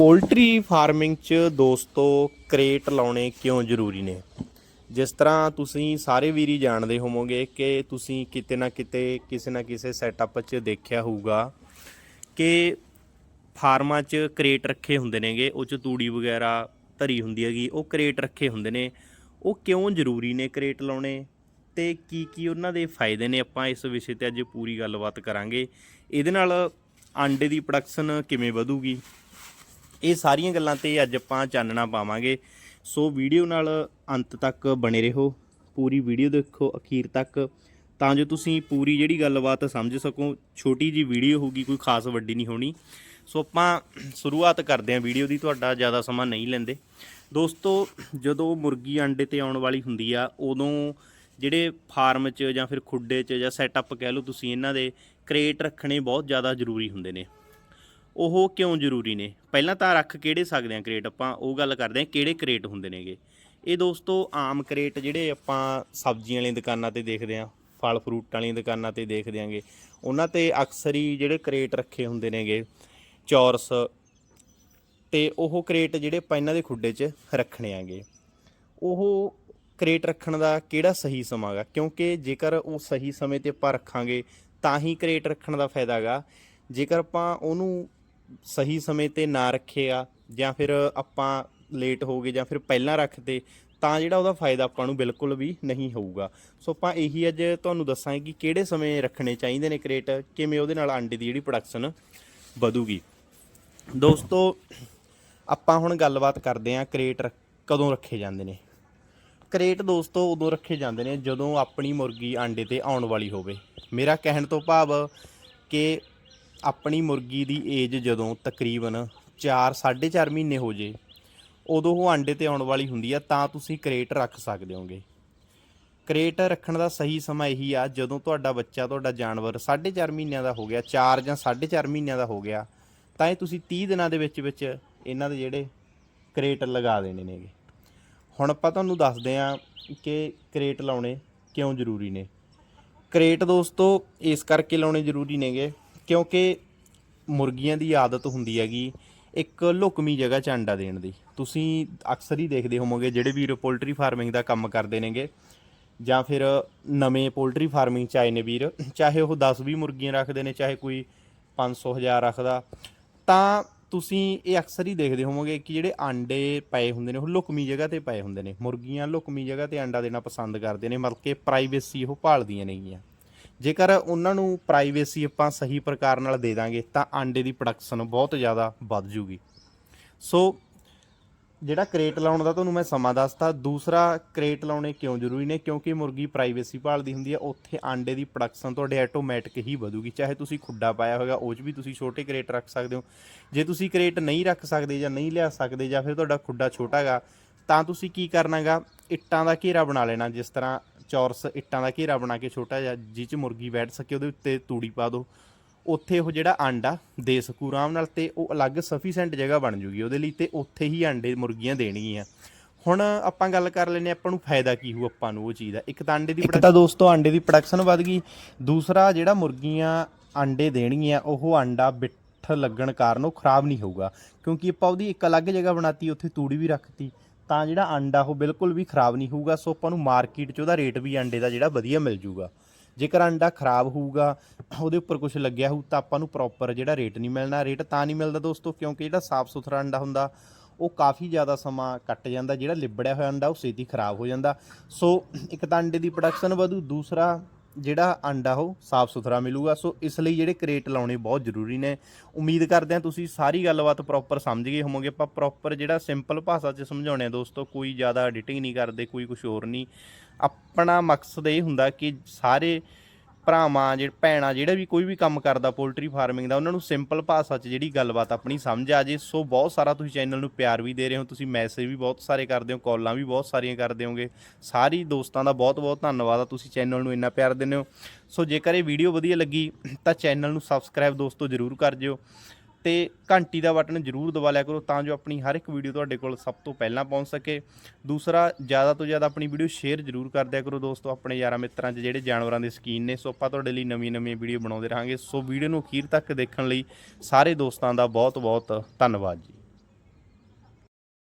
Poultry farming 'ਚ ਦੋਸਤੋ crate ਲਾਉਣੇ ਕਿਉਂ ਜ਼ਰੂਰੀ ਨੇ? ਜਿਸ ਤਰ੍ਹਾਂ ਤੁਸੀਂ ਸਾਰੇ ਵੀਰ ਹੀ ਜਾਣਦੇ ਹੋਵੋਗੇ ਕਿ ਤੁਸੀਂ ਕਿਤੇ ਨਾ ਕਿਤੇ, ਕਿਸੇ ਨਾ ਕਿਸੇ ਸੈਟਅਪ 'ਚ ਦੇਖਿਆ ਹੋਊਗਾ ਕਿ ਫਾਰਮਾਂ 'ਚ ਕਰੇਟ ਰੱਖੇ ਹੁੰਦੇ ਨੇਗੇ, ਉਹ 'ਚ ਤੂੜੀ ਵਗੈਰਾ ਧਰੀ ਹੁੰਦੀ ਹੈਗੀ, ਉਹ ਕਰੇਟ ਰੱਖੇ ਹੁੰਦੇ ਨੇ। ਉਹ ਕਿਉਂ ਜ਼ਰੂਰੀ ਨੇ ਕਰੇਟ ਲਾਉਣੇ? ਤੇ ਕੀ ਕੀ ਉਹਨਾਂ ਦੇ ਫਾਇਦੇ ਨੇ? ਆਪਾਂ ਇਸ ਵਿਸ਼ੇ ਤੇ ਅੱਜ ਪੂਰੀ ਗੱਲਬਾਤ ਕਰਾਂਗੇ। ਇਹਦੇ ਨਾਲ ਆਂਡੇ ਦੀ ਪ੍ਰੋਡਕਸ਼ਨ ਕਿਵੇਂ ਵਧੂਗੀ? ਇਹ ਸਾਰੀਆਂ ਗੱਲਾਂ ਤੇ ਅੱਜ ਆਪਾਂ ਚਾਨਣਾ ਪਾਵਾਂਗੇ। ਸੋ ਵੀਡੀਓ ਨਾਲ ਅੰਤ ਤੱਕ ਬਣੇ ਰਹੋ। ਪੂਰੀ ਵੀਡੀਓ ਦੇਖੋ ਅਖੀਰ ਤੱਕ। ਤਾਂ ਜੋ ਤੁਸੀਂ ਪੂਰੀ ਜਿਹੜੀ ਗੱਲਬਾਤ ਸਮਝ ਸਕੋ, ਛੋਟੀ ਜੀ ਵੀਡੀਓ ਹੋਊਗੀ, ਕੋਈ ਖਾਸ ਵੱਡੀ ਨਹੀਂ ਹੋਣੀ। ਸੋ ਆਪਾਂ ਸ਼ੁਰੂਆਤ ਕਰਦੇ ਹਾਂ ਵੀਡੀਓ ਦੀ, ਤੁਹਾਡਾ ਜ਼ਿਆਦਾ ਸਮਾਂ ਨਹੀਂ ਲੈਂਦੇ। ਦੋਸਤੋ, ਜਦੋਂ ਮੁਰਗੀ ਆਂਡੇ ਤੇ ਆਉਣ ਵਾਲੀ ਹੁੰਦੀ ਆ, ਉਦੋਂ ਜਿਹੜੇ ਫਾਰਮ 'ਚ ਜਾਂ ਫਿਰ ਖੁੱਡੇ 'ਚ ਜਾਂ ਸੈਟਅਪ ਕਹਿ ਲਓ ਤੁਸੀਂ, ਇਹਨਾਂ ਦੇ ਕ੍ਰੇਟ ਰੱਖਣੇ ਬਹੁਤ ਜ਼ਿਆਦਾ ਜ਼ਰੂਰੀ ਹੁੰਦੇ ਨੇ। ਉਹ ਕਿਉਂ ਜ਼ਰੂਰੀ ਨੇ? ਪਹਿਲਾਂ ਤਾਂ ਰੱਖ ਕਿਹੜੇ ਸਕਦੇ ਆ ਕ੍ਰੇਟ ਆਪਾਂ? ਉਹ ਗੱਲ ਕਰਦੇ ਆ ਕਿਹੜੇ ਕ੍ਰੇਟ ਹੁੰਦੇ ਨੇਗੇ? ਇਹ ਦੋਸਤੋ, ਆਮ ਕ੍ਰੇਟ ਜਿਹੜੇ ਆਪਾਂ ਸਬਜ਼ੀਆਂ ਵਾਲੀਆਂ ਦੁਕਾਨਾਂ ਤੇ ਦੇਖਦੇ ਆ ਫਲ ਫਰੂਟ ਵਾਲੀਆਂ ਦੁਕਾਨਾਂ ਤੇ ਦੇਖਦੇ ਆਂਗੇ ਉਹਨਾਂ ਤੇ ਅਕਸਰ ਹੀ ਜਿਹੜੇ ਕ੍ਰੇਟ ਰੱਖੇ ਹੁੰਦੇ ਨੇਗੇ, ਚੌਰਸ, ਤੇ ਉਹ ਕ੍ਰੇਟ ਜਿਹੜੇ ਆਪਾਂ ਇਹਨਾਂ ਦੇ ਖੁੱਡੇ 'ਚ ਰੱਖਣੇ ਆਂਗੇ ਉਹ ਕ੍ਰੇਟ ਰੱਖਣ ਦਾ ਕਿਹੜਾ ਸਹੀ ਸਮਾਂ ਗਾ ਕਿਉਂਕਿ ਜੇਕਰ ਉਹ ਸਹੀ ਸਮੇਂ ਤੇ ਆਪਾਂ ਰੱਖਾਂਗੇ, ਤਾਂ ਹੀ ਕ੍ਰੇਟ ਰੱਖਣ ਦਾ ਫਾਇਦਾ ਗਾ ਜੇਕਰ ਆਪਾਂ ਉਹਨੂੰ ਸਹੀ ਸਮੇਂ ਤੇ ਨਾ ਰੱਖਿਆ ਜਾਂ ਫਿਰ ਆਪਾਂ ਲੇਟ ਹੋ ਗਏ ਜਾਂ ਫਿਰ ਪਹਿਲਾਂ ਰੱਖਦੇ, ਤਾਂ ਜਿਹੜਾ ਉਹਦਾ ਫਾਇਦਾ ਆਪਾਂ ਨੂੰ ਬਿਲਕੁਲ ਵੀ ਨਹੀਂ ਹੋਊਗਾ। ਸੋ ਆਪਾਂ ਇਹੀ ਅੱਜ ਤੁਹਾਨੂੰ ਦੱਸਾਂਗੇ ਕਿ ਕਿਹੜੇ ਸਮੇਂ ਰੱਖਣੇ ਚਾਹੀਦੇ ਨੇ ਕ੍ਰੇਟ ਕਿਵੇਂ ਉਹਦੇ ਨਾਲ ਆਂਡੇ ਦੀ ਜਿਹੜੀ ਪ੍ਰੋਡਕਸ਼ਨ ਵਧੂਗੀ। ਦੋਸਤੋ, ਆਪਾਂ ਹੁਣ ਗੱਲਬਾਤ ਕਰਦੇ ਹਾਂ ਕ੍ਰੇਟ ਰੱਖ- ਕਦੋਂ ਰੱਖੇ ਜਾਂਦੇ ਨੇ। ਕ੍ਰੇਟ ਦੋਸਤੋ ਉਦੋਂ ਰੱਖੇ ਜਾਂਦੇ ਨੇ ਜਦੋਂ ਆਪਣੀ ਮੁਰਗੀ ਆਂਡੇ ਤੇ ਆਉਣ ਵਾਲੀ ਹੋਵੇ। ਮੇਰਾ ਕਹਿਣ ਤੋਂ ਭਾਵ ਕਿ ਆਪਣੀ ਮੁਰਗੀ ਦੀ ਏਜ ਜਦੋਂ ਤਕਰੀਬਨ 4 4.5 ਮਹੀਨੇ ਹੋ ਜੇ, ਉਦੋਂ ਉਹ ਆਂਡੇ ਤੇ ਆਉਣ ਵਾਲੀ ਹੁੰਦੀ ਆ, ਤਾਂ ਤੁਸੀਂ ਕ੍ਰੇਟ ਰੱਖ ਸਕਦੇ ਹੋਗੇ। ਕ੍ਰੇਟ ਰੱਖਣ ਦਾ ਸਹੀ ਸਮਾਂ ਇਹੀ ਆ, ਜਦੋਂ ਤੁਹਾਡਾ ਬੱਚਾ, ਤੁਹਾਡਾ ਜਾਨਵਰ 4.5 ਮਹੀਨਿਆਂ ਦਾ ਹੋ ਗਿਆ 4 ਜਾਂ 4.5 ਮਹੀਨਿਆਂ ਦਾ ਹੋ ਗਿਆ, ਤਾਂ ਇਹ ਤੁਸੀਂ 30 ਦਿਨਾਂ ਦੇ ਵਿੱਚ ਵਿੱਚ ਇਹਨਾਂ ਦੇ ਜਿਹੜੇ ਕ੍ਰੇਟ ਲਗਾ ਦੇਣੇ ਨੇਗੇ। ਹੁਣ ਆਪਾਂ ਤੁਹਾਨੂੰ ਦੱਸਦੇ ਹਾਂ ਕਿ ਕ੍ਰੇਟ ਲਾਉਣੇ ਕਿਉਂ ਜ਼ਰੂਰੀ ਨੇ। ਕ੍ਰੇਟ ਦੋਸਤੋ, ਇਸ ਕਰਕੇ ਲਾਉਣੇ ਜ਼ਰੂਰੀ ਨੇਗੇ ਕਿਉਂਕਿ ਮੁਰਗੀਆਂ ਦੀ ਆਦਤ ਹੁੰਦੀ ਹੈਗੀ, ਇੱਕ ਲੁਕਮੀ ਜਗ੍ਹਾ 'ਚ ਅੰਡਾ ਦੇਣ ਦੀ। ਤੁਸੀਂ ਅਕਸਰ ਹੀ ਦੇਖਦੇ ਹੋਵੋਗੇ, ਜਿਹੜੇ ਵੀਰ ਪੋਲਟਰੀ ਫਾਰਮਿੰਗ ਦਾ ਕੰਮ ਕਰਦੇ ਨੇਗੇ, ਜਾਂ ਫਿਰ ਨਵੇਂ ਪੋਲਟਰੀ ਫਾਰਮਿੰਗ 'ਚ ਆਏ ਨੇ ਵੀਰ, ਚਾਹੇ ਉਹ 10 20 ਮੁਰਗੀਆਂ ਰੱਖਦੇ ਨੇ, ਚਾਹੇ ਕੋਈ 500 ਹਜ਼ਾਰ ਰੱਖਦਾ, ਤਾਂ ਤੁਸੀਂ ਇਹ ਅਕਸਰ ਹੀ ਦੇਖਦੇ ਹੋਵੋਗੇ ਕਿ ਜਿਹੜੇ ਆਂਡੇ ਪਏ ਹੁੰਦੇ ਨੇ, ਉਹ ਲੁਕਮੀ ਜਗ੍ਹਾ ਤੇ ਪਏ ਹੁੰਦੇ ਨੇ। ਮੁਰਗੀਆਂ ਲੁਕਮੀ ਜਗ੍ਹਾ ਤੇ ਆਂਡਾ ਦੇਣਾ ਪਸੰਦ ਕਰਦੇ ਨੇ ਮਤਲਬ ਕਿ ਪ੍ਰਾਈਵੇਸੀ ਉਹ ਭਾਲਦੀਆਂ ਨੇਗੀਆਂ। ਜੇਕਰ ਉਹਨਾਂ ਨੂੰ ਪ੍ਰਾਈਵੇਸੀ ਆਪਾਂ ਸਹੀ ਪ੍ਰਕਾਰ ਨਾਲ ਦੇ ਦਾਂਗੇ, ਤਾਂ ਆਂਡੇ ਦੀ ਪ੍ਰੋਡਕਸ਼ਨ ਬਹੁਤ ਜ਼ਿਆਦਾ ਵੱਧ ਜੂਗੀ। ਸੋ ਜਿਹੜਾ ਕ੍ਰੇਟ ਲਾਉਣ ਦਾ ਤੁਹਾਨੂੰ ਮੈਂ ਸਮਾਂ ਦੱਸਤਾ, ਦੂਸਰਾ ਕ੍ਰੇਟ ਲਾਉਣੇ ਕਿਉਂ ਜ਼ਰੂਰੀ ਨੇ? ਕਿਉਂਕਿ ਮੁਰਗੀ ਪ੍ਰਾਈਵੇਸੀ ਭਾਲਦੀ ਹੁੰਦੀ ਹੈ, ਉੱਥੇ ਆਂਡੇ ਦੀ ਪ੍ਰੋਡਕਸ਼ਨ ਤੁਹਾਡੇ ਆਟੋਮੈਟਿਕ ਹੀ ਵਧੂਗੀ। ਚਾਹੇ ਤੁਸੀਂ ਖੁੱਡਾ ਪਾਇਆ ਹੋਵੇਗਾ ਉਹ 'ਚ ਵੀ ਤੁਸੀਂ ਛੋਟੇ ਕ੍ਰੇਟ ਰੱਖ ਸਕਦੇ ਹੋ। ਜੇ ਤੁਸੀਂ ਕ੍ਰੇਟ ਨਹੀਂ ਰੱਖ ਸਕਦੇ ਜਾਂ ਨਹੀਂ ਲਿਆ ਸਕਦੇ ਜਾਂ ਫਿਰ ਤੁਹਾਡਾ ਖੁੱਡਾ ਛੋਟਾ ਗਾ ਤਾਂ ਤੁਸੀਂ ਕੀ ਕਰਨਾਗਾ? ਇੱਟਾਂ ਦਾ ਘੇਰਾ ਬਣਾ ਲੈਣਾ, ਜਿਸ ਤਰ੍ਹਾਂ ਚੌਰਸ ਇੱਟਾਂ ਦਾ ਘੇਰਾ ਬਣਾ ਕੇ ਛੋਟਾ ਜਿਹਾ ਜਿਹ 'ਚ ਮੁਰਗੀ ਬੈਠ ਸਕੇ ਉਹਦੇ ਉੱਤੇ ਤੂੜੀ ਪਾ ਦਿਓ ਉੱਥੇ ਉਹ ਜਿਹੜਾ ਆਂਡਾ ਦੇ ਸਕੂ ਆਰਾਮ ਨਾਲ ਤੇ ਉਹ ਅਲੱਗ ਸਫੀਸ਼ੈਂਟ ਜਗ੍ਹਾ ਬਣ ਜੂਗੀ ਉਹਦੇ ਲਈ ਤੇ ਉੱਥੇ ਹੀ ਆਂਡੇ ਮੁਰਗੀਆਂ ਦੇਣਗੀਆਂ। ਹੁਣ ਆਪਾਂ ਗੱਲ ਕਰ ਲੈਨੇ ਆਪਾਂ ਨੂੰ ਫਾਇਦਾ ਕੀ ਹੋਊ ਆਪਾਂ ਨੂੰ ਉਹ ਚੀਜ਼ ਦਾ। ਇੱਕ ਤਾਂ ਆਂਡੇ ਦੀ ਇੱਕ ਤਾਂ ਦੋਸਤੋ ਆਂਡੇ ਦੀ ਪ੍ਰੋਡਕਸ਼ਨ ਵਧ ਗਈ। ਦੂਸਰਾ ਜਿਹੜਾ ਮੁਰਗੀਆਂ ਆਂਡੇ ਦੇਣਗੀਆਂ ਉਹ ਆਂਡਾ ਬਿੱਠ ਲੱਗਣ ਕਾਰਨ ਉਹ ਖਰਾਬ ਨਹੀਂ ਹੋਊਗਾ। ਕਿਉਂਕਿ ਆਪਾਂ ਉਹਦੀ ਇੱਕ ਅਲੱਗ ਜਗ੍ਹਾ ਬਣਾਤੀ ਉੱਥੇ ਤੂੜੀ ਵੀ ਰੱਖਤੀ। ਤਾਂ ਜਿਹੜਾ ਆਂਡਾ ਉਹ ਬਿਲਕੁਲ ਵੀ ਖਰਾਬ ਨਹੀਂ ਹੋਊਗਾ, ਸੋ ਆਪਾਂ ਨੂੰ ਮਾਰਕੀਟ 'ਚ ਉਹਦਾ ਰੇਟ ਵੀ ਆਂਡੇ ਦਾ ਜਿਹੜਾ ਵਧੀਆ ਮਿਲ ਜੂਗਾ। ਜੇਕਰ ਅੰਡਾ ਖਰਾਬ ਹੋਊਗਾ, ਉਹਦੇ ਉੱਪਰ ਕੁਝ ਲੱਗਿਆ ਹੋਊ, ਤਾਂ ਆਪਾਂ ਨੂੰ ਪ੍ਰੋਪਰ ਜਿਹੜਾ ਰੇਟ ਨਹੀਂ ਮਿਲਣਾ। ਰੇਟ ਤਾਂ ਨਹੀਂ ਮਿਲਦਾ ਦੋਸਤੋ, ਕਿਉਂਕਿ ਜਿਹੜਾ ਸਾਫ਼ ਸੁਥਰਾ ਅੰਡਾ ਹੁੰਦਾ, ਉਹ ਕਾਫੀ ਜ਼ਿਆਦਾ ਸਮਾਂ ਕੱਟ ਜਾਂਦਾ, ਜਿਹੜਾ ਲਿਬੜਿਆ ਹੋਇਆ ਅੰਡਾ, ਉਹ ਛੇਤੀ ਖਰਾਬ ਹੋ ਜਾਂਦਾ। ਸੋ ਇੱਕ ਤਾਂ ਅੰਡੇ ਦੀ ਪ੍ਰੋਡਕਸ਼ਨ ਵਧੂ, ਦੂਸਰਾ ਜਿਹੜਾ ਅੰਡਾ ਉਹ ਸਾਫ਼ ਸੁਥਰਾ ਮਿਲੂਗਾ। ਸੋ ਇਸ ਲਈ ਜਿਹੜੇ ਕ੍ਰੇਟ ਲਾਉਣੇ ਬਹੁਤ ਜ਼ਰੂਰੀ ਨੇ। ਉਮੀਦ ਕਰਦੇ ਹਾਂ ਤੁਸੀਂ ਸਾਰੀ ਗੱਲਬਾਤ ਪ੍ਰੋਪਰ ਸਮਝ ਗਏ ਹੋਵੋਗੇ। ਆਪਾਂ ਪ੍ਰੋਪਰ ਜਿਹੜਾ ਸਿੰਪਲ ਭਾਸ਼ਾ 'ਚ ਸਮਝਾਉਣੇ ਆ ਦੋਸਤੋ, ਕੋਈ ਜ਼ਿਆਦਾ ਐਡੀਟਿੰਗ ਨਹੀਂ ਕਰਦੇ, ਕੋਈ ਕੁਝ ਹੋਰ ਨਹੀਂ। ਆਪਣਾ ਮਕਸਦ ਇਹ ਹੁੰਦਾ ਕਿ ਸਾਰੇ ਭਰਾਵਾਂ ਜਿਹੜੇ ਭੈਣਾਂ, ਜਿਹੜਾ ਵੀ ਕੋਈ ਵੀ ਕੰਮ ਕਰਦਾ ਪੋਲਟਰੀ ਫਾਰਮਿੰਗ ਦਾ, ਉਹਨਾਂ ਨੂੰ ਸਿੰਪਲ ਭਾਸ਼ਾ 'ਚ ਜਿਹੜੀ ਗੱਲਬਾਤ ਆਪਣੀ ਸਮਝ ਆ ਜੇ, ਸੋ ਬਹੁਤ ਸਾਰਾ ਤੁਸੀਂ ਚੈਨਲ ਨੂੰ ਪਿਆਰ ਵੀ ਦੇ ਰਹੇ ਹੋ, ਤੁਸੀਂ ਮੈਸੇਜ ਵੀ ਬਹੁਤ ਸਾਰੇ ਕਰਦੇ ਹੋ, ਕਾਲਾਂ ਵੀ ਬਹੁਤ ਸਾਰੀਆਂ ਕਰਦੇ ਹੋਗੇ। ਸਾਰੀ ਦੋਸਤਾਂ ਦਾ ਬਹੁਤ ਬਹੁਤ ਧੰਨਵਾਦ ਆ, ਤੁਸੀਂ ਚੈਨਲ ਨੂੰ ਇੰਨਾ ਪਿਆਰ ਦਿੰਦੇ ਹੋ। ਸੋ ਜੇਕਰ ਇਹ ਵੀਡੀਓ ਵਧੀਆ ਲੱਗੀ, ਤਾਂ ਚੈਨਲ ਨੂੰ ਸਬਸਕ੍ਰਾਈਬ ਦੋਸਤੋ ਜਰੂਰ ਕਰ ਜਿਓ। ਤੇ ਘੰਟੀ ਦਾ ਬਟਨ ਜਰੂਰ ਦਬਾ ਲਿਆ ਕਰੋ ਤਾਂ ਜੋ ਆਪਣੀ ਹਰ ਇੱਕ ਵੀਡੀਓ ਤੁਹਾਡੇ ਕੋਲ ਸਭ ਤੋਂ ਪਹਿਲਾਂ ਪਹੁੰਚ ਸਕੇ। ਦੂਸਰਾ, ਜ਼ਿਆਦਾ ਤੋਂ ਜ਼ਿਆਦਾ ਆਪਣੀ ਵੀਡੀਓ ਸ਼ੇਅਰ ਜਰੂਰ ਕਰ ਦਿਆ ਕਰੋ ਦੋਸਤੋ, ਆਪਣੇ ਯਾਰਾਂ ਮਿੱਤਰਾਂ 'ਚ ਜਿਹੜੇ ਜਾਨਵਰਾਂ ਦੇ ਸ਼ਕੀਨ ਨੇ। ਸੋ ਆਪਾਂ ਤੁਹਾਡੇ ਲਈ ਨਵੀਂ ਨਵੀਂ ਵੀਡੀਓ ਬਣਾਉਂਦੇ ਰਹਾਂਗੇ। ਸੋ ਵੀਡੀਓ ਨੂੰ ਅਖੀਰ ਤੱਕ ਦੇਖਣ ਲਈ ਸਾਰੇ ਦੋਸਤਾਂ ਦਾ ਬਹੁਤ ਬਹੁਤ ਧੰਨਵਾਦ ਜੀ।